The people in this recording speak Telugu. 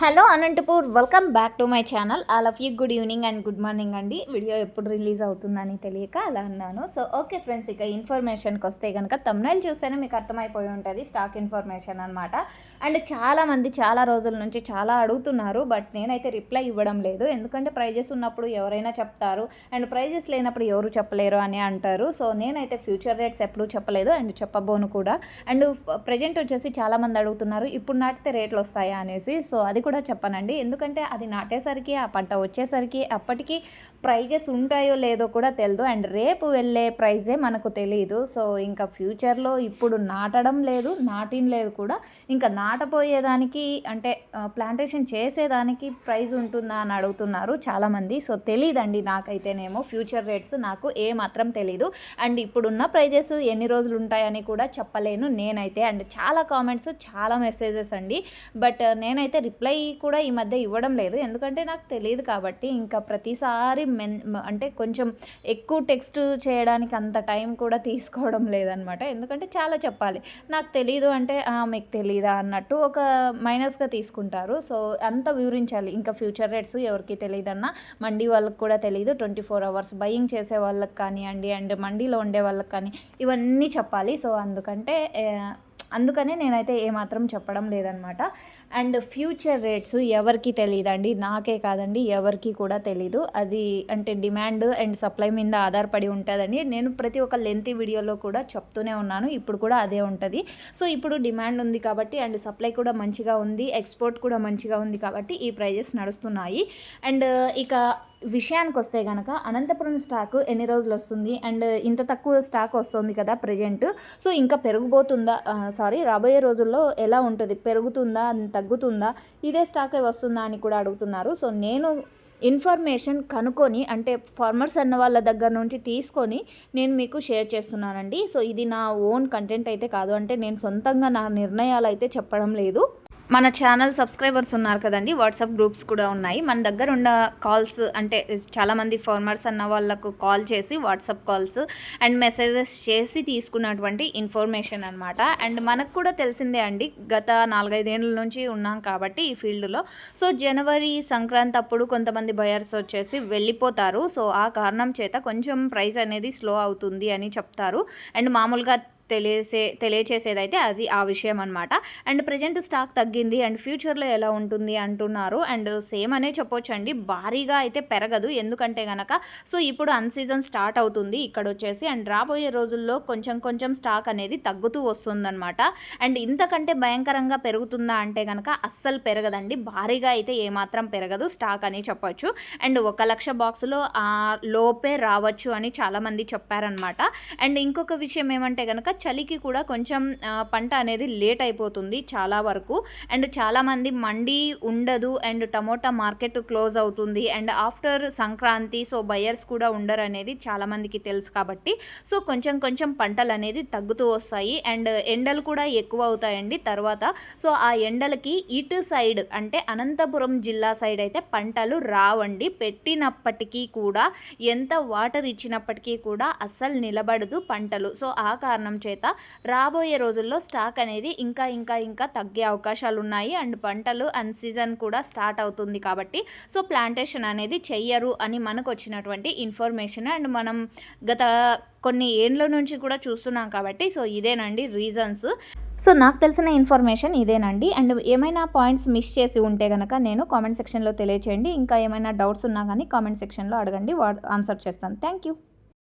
Hello Anantapur welcome back to my channel all of you good evening and good morning అండి. వీడియో ఎప్పుడు రిలీజ్ అవుతుందని తెలియక అలా అన్నాను. సో ఓకే ఫ్రెండ్స్ ఇక ఇన్ఫర్మేషన్కి వస్తే కనుక తమ్నైల్ చూస్తేనే మీకు అర్థమైపోయి ఉంటుంది స్టాక్ ఇన్ఫర్మేషన్ అనమాట అండ్ చాలామంది చాలా రోజుల నుంచి చాలా అడుగుతున్నారు బట్ నేనైతే రిప్లై ఇవ్వడం లేదు. ఎందుకంటే ప్రైజెస్ ఉన్నప్పుడు ఎవరైనా చెప్తారు అండ్ ప్రైజెస్ లేనప్పుడు ఎవరు చెప్పలేరు అని అంటారు. సో నేనైతే ఫ్యూచర్ రేట్స్ ఎప్పుడు చెప్పలేదు అండ్ చెప్పబోను కూడా. అండ్ ప్రజెంట్ వచ్చేసి చాలామంది అడుగుతున్నారు ఇప్పుడు నాటితే రేట్లు వస్తాయా? అనేసి. సో అది కూడా చెప్పనండి. ఎందుకంటే అది నాటేసరికి ఆ పంట వచ్చేసరికి అప్పటికి ప్రైజెస్ ఉంటాయో లేదో కూడా తెలియదు అండ్ రేపు వెళ్ళే ప్రైజే మనకు తెలియదు సో ఇంకా ఫ్యూచర్లో ఇప్పుడు నాటడం లేదు నాటిన లేదు కూడా. ఇంకా నాటపోయేదానికి అంటే ప్లాంటేషన్ చేసేదానికి ప్రైజ్ ఉంటుందా అని అడుగుతున్నారు చాలామంది. సో తెలియదండి నాకైతేనేమో. ఫ్యూచర్ రేట్స్ నాకు ఏ మాత్రం తెలీదు. అండ్ ఇప్పుడున్న ప్రైజెస్ ఎన్ని రోజులు ఉంటాయని కూడా చెప్పలేను నేనైతే. అండ్ చాలా కామెంట్స్ చాలా మెసేజెస్ అండి. బట్ నేనైతే రిప్లై కూడా ఈ మధ్య ఇవ్వడం లేదు. ఎందుకంటే నాకు తెలియదు కాబట్టి ఇంకా ప్రతిసారి మెన్ అంటే కొంచెం ఎక్కువ టెక్స్ట్ చేయడానికి అంత టైం కూడా తీసుకోవడం లేదనమాట. ఎందుకంటే చాలా చెప్పాలి. నాకు తెలియదు అంటే మీకు తెలీదా అన్నట్టు ఒక మైనస్గా తీసుకుంటారు. సో అంత వివరించాలి. ఇంకా ఫ్యూచర్ రేట్స్ ఎవరికి తెలియదన్నా మండీ వాళ్ళకి కూడా తెలియదు ట్వంటీ ఫోర్ అవర్స్ బయింగ్ చేసే వాళ్ళకి కానివ్వండి అండ్ మండీలో ఉండే వాళ్ళకి కానీ ఇవన్నీ చెప్పాలి. సో అందుకంటే అందుకనే నేనైతే ఏమాత్రం చెప్పడం లేదనమాట. అండ్ ఫ్యూచర్ రేట్స్ ఎవరికి తెలియదండి నాకే కాదండి ఎవరికి కూడా తెలీదు. అది అంటే డిమాండ్ అండ్ సప్లై మీద ఆధారపడి ఉంటుందని నేను ప్రతి ఒక్క లెంతీ వీడియోలో కూడా చెప్తూనే ఉన్నాను. ఇప్పుడు కూడా అదే ఉంటుంది. సో ఇప్పుడు డిమాండ్ ఉంది కాబట్టి అండ్ సప్లై కూడా మంచిగా ఉంది ఎక్స్పోర్ట్ కూడా మంచిగా ఉంది కాబట్టి ఈ ప్రైజెస్ నడుస్తున్నాయి. అండ్ ఇక విషయానికి వస్తే కనుక అనంతపురం స్టాక్ ఎన్ని రోజులు వస్తుంది అండ్ ఇంత తక్కువ స్టాక్ వస్తుంది కదా ప్రజెంట్. సో ఇంకా పెరుగుబోతుందా సారీ రాబోయే రోజుల్లో ఎలా ఉంటుంది? పెరుగుతుందా? తగ్గుతుందా? ఇదే స్టాకే వస్తుందా అని కూడా అడుగుతున్నారు. సో నేను ఇన్ఫర్మేషన్ కనుక్కొని అంటే ఫార్మర్స్ అన్న వాళ్ళ దగ్గర నుంచి తీసుకొని నేను మీకు షేర్ చేస్తున్నానండి. సో ఇది నా ఓన్ కంటెంట్ అయితే కాదు. అంటే నేను సొంతంగా నా నిర్ణయాలు అయితే చెప్పడం లేదు. మన ఛానల్ సబ్స్క్రైబర్స్ ఉన్నారు కదండి వాట్సాప్ గ్రూప్స్ కూడా ఉన్నాయి. మన దగ్గర ఉన్న కాల్స్ అంటే చాలామంది ఫార్మర్స్ అన్న వాళ్ళకు కాల్ చేసి వాట్సాప్ కాల్స్ అండ్ మెసేజెస్ చేసి తీసుకున్నటువంటి ఇన్ఫర్మేషన్ అనమాట అండ్ మనకు కూడా తెలిసిందే అండి గత నాలుగైదేళ్ళ నుంచి ఉన్నాం కాబట్టి ఈ ఫీల్డ్లో సో జనవరి సంక్రాంతి అప్పుడు కొంతమంది బయర్స్ వచ్చేసి వెళ్ళిపోతారు. సో ఆ కారణం చేత కొంచెం ప్రైస్ అనేది స్లో అవుతుంది అని చెప్తారు. అండ్ మామూలుగా తెలియసే తెలియచేసేదైతే అది ఆ విషయం అనమాట అండ్ ప్రజెంట్ స్టాక్ తగ్గింది అండ్ ఫ్యూచర్లో ఎలా ఉంటుంది అంటున్నారు. అండ్ సేమ్ అనే చెప్పొచ్చు అండి భారీగా అయితే పెరగదు. ఎందుకంటే కనుక సో ఇప్పుడు అన్సీజన్ స్టార్ట్ అవుతుంది ఇక్కడ వచ్చేసి అండ్ రాబోయే రోజుల్లో కొంచెం కొంచెం స్టాక్ అనేది తగ్గుతూ వస్తుందన్నమాట. అండ్ ఇంతకంటే భయంకరంగా పెరుగుతుందా అంటే కనుక అస్సలు పెరగదండి. భారీగా అయితే ఏమాత్రం పెరగదు స్టాక్ అని చెప్పొచ్చు. అండ్ ఒక లక్ష బాక్సులో లోపే రావచ్చు అని చాలామంది చెప్పారనమాట అండ్ ఇంకొక విషయం ఏమంటే కనుక చలికి కూడా కొంచెం పంట అనేది లేట్ అయిపోతుంది చాలా వరకు. అండ్ చాలామంది మండి ఉండదు అండ్ టమోటా మార్కెట్ క్లోజ్ అవుతుంది and after Sankranti so buyers కూడా ఉండరు అనేది చాలామందికి తెలుసు కాబట్టి. సో కొంచెం కొంచెం పంటలు అనేది తగ్గుతూ వస్తాయి అండ్ ఎండలు కూడా ఎక్కువ అవుతాయండి తర్వాత. సో ఆ ఎండలకి ఇటు సైడ్ అంటే అనంతపురం జిల్లా సైడ్ అయితే పంటలు రావండి. పెట్టినప్పటికీ కూడా ఎంత వాటర్ ఇచ్చినప్పటికీ కూడా అస్సలు నిలబడదు పంటలు. సో ఆ కారణం చేత రాబోయే రోజుల్లో స్టాక్ అనేది ఇంకా ఇంకా ఇంకా తగ్గే అవకాశాలు ఉన్నాయి అండ్ పంటలు అన్ సీజన్ కూడా స్టార్ట్ అవుతుంది కాబట్టి సో ప్లాంటేషన్ అనేది చెయ్యరు అని మనకు వచ్చినటువంటి ఇన్ఫర్మేషన్. అండ్ మనం గత కొన్ని ఏండ్ల నుంచి కూడా చూస్తున్నాం కాబట్టి సో ఇదేనండి రీజన్స్. సో నాకు తెలిసిన ఇన్ఫర్మేషన్ ఇదేనండి. అండ్ ఏమైనా పాయింట్స్ మిస్ చేసి ఉంటే కనుక నేను కామెంట్ సెక్షన్లో తెలియచేయండి. ఇంకా ఏమైనా డౌట్స్ ఉన్నా కానీ కామెంట్ సెక్షన్లో అడగండి. ఆన్సర్ చేస్తాను. Thank you.